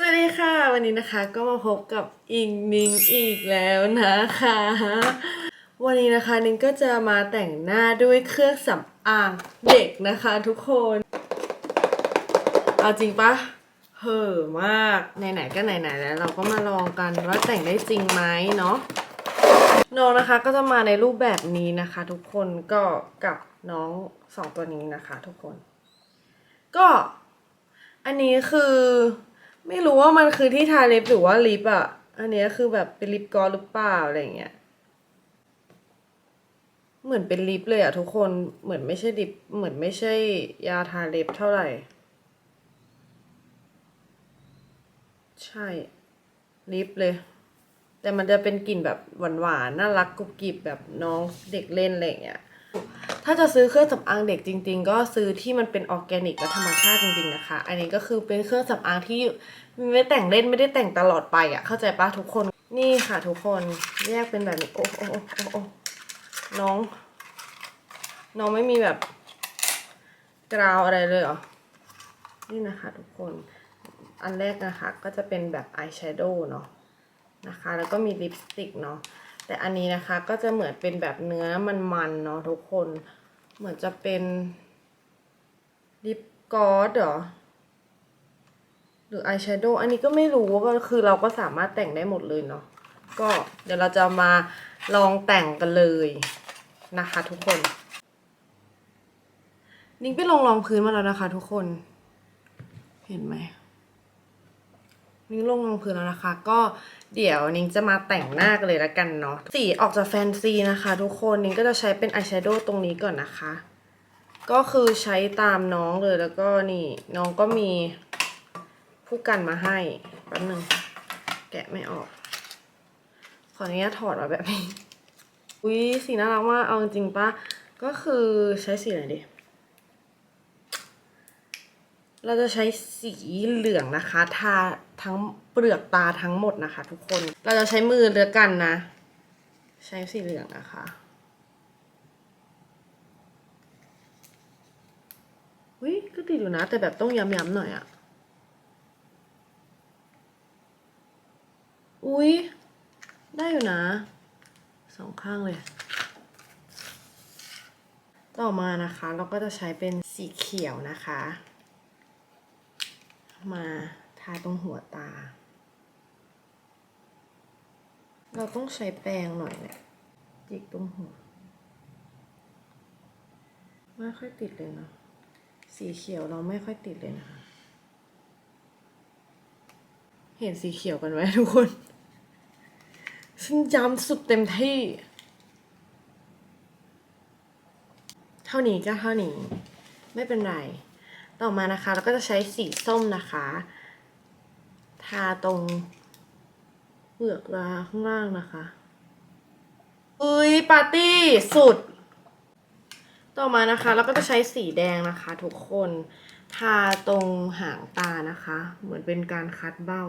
สวัสดีค่ะ วันนี้นะคะก็มาพบกับอิงนิงอีกแล้วนะคะ วันนี้นะคะนิงก็จะมาแต่งหน้าด้วยเครื่องสำอางเด็กนะคะทุกคน เอาจริงปะเห่อะมากไหนๆก็ไหนๆแล้ว เราก็มาลองกันว่าแต่งได้จริงไหมเนาะน้องนะคะก็จะมาในรูปแบบนี้นะคะ ทุกคนก็กับน้องสองตัวนี้นะคะ ทุกคน ก็อันนี้คือ ไม่รู้ว่ามันคือที่ทาเล็บหรือว่าลิปอะอันนี้คือแบบเป็นลิปกลอสหรือเปล่าอะไรเงี้ย เหมือนเป็นลิปเลยอะทุกคน เหมือนไม่ใช่ลิป เหมือนไม่ใช่ยาทาเล็บเท่าไหร่ ใช่ ลิปเลย แต่มันจะเป็นกลิ่นแบบหวานๆ น่ารักกรุบกริบแบบน้องเด็กเล่นอะไรเงี้ย ถ้าจะซื้อเครื่องสำอางเด็กจริง ๆ ก็ซื้อที่มันเป็นออร์แกนิกและธรรมชาติจริงๆนะคะ อันนี้ก็คือเป็นเครื่องสำอางที่ไม่แต่งเล่นไม่ได้แต่งตลอดไปอะ เข้าใจปะทุกคน นี่ค่ะทุกคนแยกเป็นแบบนี้โอ้โอ้โอ้โอ้โอ้น้อง น้องไม่มีแบบกราวอะไรเลยเหรอ นี่นะคะทุกคน อันแรกนะคะก็จะเป็นแบบอายแชโดว์เนาะนะคะ แล้วก็มีลิปสติกเนาะแต่อันนี้นะคะก็จะเหมือนเป็นแบบเนื้อมันๆเนาะทุกคน เหมือนจะเป็นลิปกอสเหรอ หรืออายแชโดว์อันนี้ก็ไม่รู้ก็คือเราก็สามารถแต่งได้หมดเลยเนาะก็เดี๋ยวเราจะมาลองแต่งกันเลยนะคะทุกคน นิ้งไปลองรองพื้นมาแล้วนะคะทุกคน เห็นไหม นิ้งลงรองพื้นแล้วนะคะ ก็เดี๋ยวนิ้งจะมาแต่งหน้ากันเลยละกันเนาะสีออกจากแฟนซีนะคะทุกคนนิ้งก็จะใช้เป็นอายแชโดว์ตรงนี้ก่อนนะคะ ก็คือใช้ตามน้องเลยแล้วก็นี่น้องก็มีผู้กันมาให้แป๊บนึงแกะไม่ออก ขออนุญาตถอดมาแบบนี้ อุ้ยสีน่ารักมากเอาจริงปะก็คือใช้สีอะไรดี เราจะใช้สีเหลืองนะคะทาทั้งเปลือกตาทั้งหมดนะคะ ทุกคน เราจะใช้มือเลือกกันนะ ใช้สีเหลืองนะคะ อุ้ยก็ติดอยู่นะ แต่แบบต้องย้ำๆหน่อยอะอุ้ยได้อยู่นะ สองข้างเลย ต่อมานะคะ เราก็จะใช้เป็นสีเขียวนะคะ มาทาตรงหัวตา เราต้องใช้แปรงหน่อยเนี่ยจิกตรงหัวไม่ค่อยติดเลยเนาะสีเขียวเราไม่ค่อยติดเลยนะคะ เห็นสีเขียวกันไหมทุกคนฉันจำสุดเต็มที่ เท่านี้ก็เท่านี้ ไม่เป็นไร ต่อมานะคะเราก็จะใช้สีส้มนะคะ ทาตรงเปลือกตาข้างล่างนะคะอุ้ยปาร์ตี้สุด ต่อมานะคะเราก็จะใช้สีแดงนะคะ ทุกคนทาตรงหางตานะคะ เหมือนเป็นการคัดเบ้า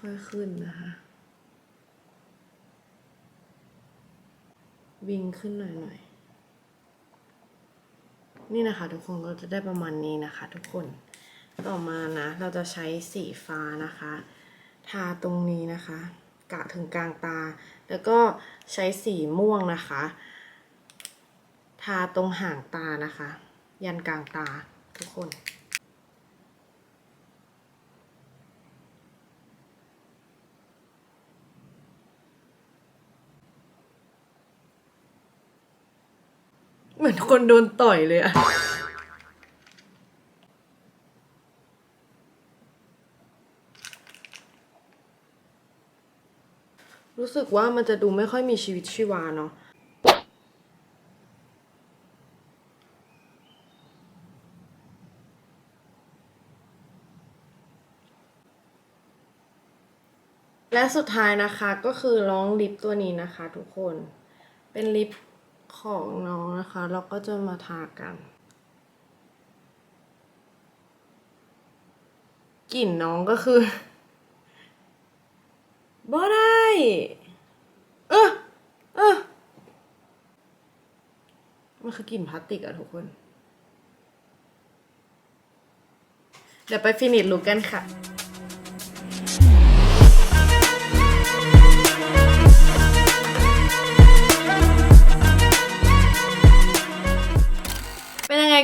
ค่อยๆขึ้นนะคะ วิ่งขึ้นหน่อยๆนี่นะคะทุกคนก็จะได้ประมาณนี้นะคะ ทุกคนต่อมานะ เราจะใช้สีฟ้านะคะ ทาตรงนี้นะคะ กะถึงกลางตา แล้วก็ใช้สีม่วงนะคะ ทาตรงห่างตานะคะ ยันกลางตาทุกคน เหมือนคนโดนต่อยเลยอะรู้สึกว่ามันจะดูไม่ค่อยมีชีวิตชีวาเนาะและสุดท้ายนะคะก็คือร้องลิปตัวนี้นะคะทุกคน เป็นลิป ของน้องนะคะ เราก็จะมาทากันกลิ่นน้องก็คือบ่ได้เออเออมันคือกลิ่นพลาสติกอะทุกคน เดี๋ยวไปฟินิชลุกกันค่ะ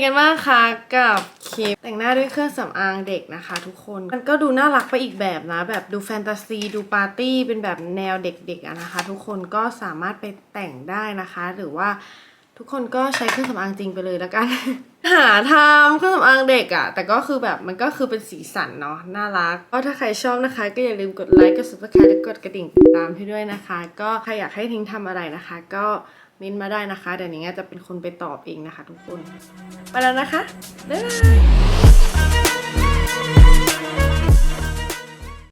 กันบ้างคะกับคลิปแต่งหน้าด้วยเครื่องสำอางเด็กนะคะ ทุกคนมันก็ดูน่ารักไปอีกแบบนะ แบบดูแฟนตาซีดูปาร์ตี้เป็นแบบแนวเด็กๆนะคะ ทุกคนก็สามารถไปแต่งได้นะคะ หรือว่า ทุกคนก็ใช้เครื่องสำอางจริงไปเลยแล้วกัน หาทำเครื่องสำอางเด็กอะแต่ก็คือแบบมันก็คือเป็นสีสันเนาะน่ารักก็ถ้าใครชอบนะคะ ก็อย่าลืมกดไลค์กดซับสไครต์และกดกระดิ่งติดตามให้ด้วยนะคะ ก็ใครอยากให้ทิ้งทำอะไรนะคะ ก็เม้นมาได้นะคะเดี๋ยวนี้จะเป็นคนไปตอบเองนะคะ ทุกคน ไปแล้วนะคะบ๊ายบาย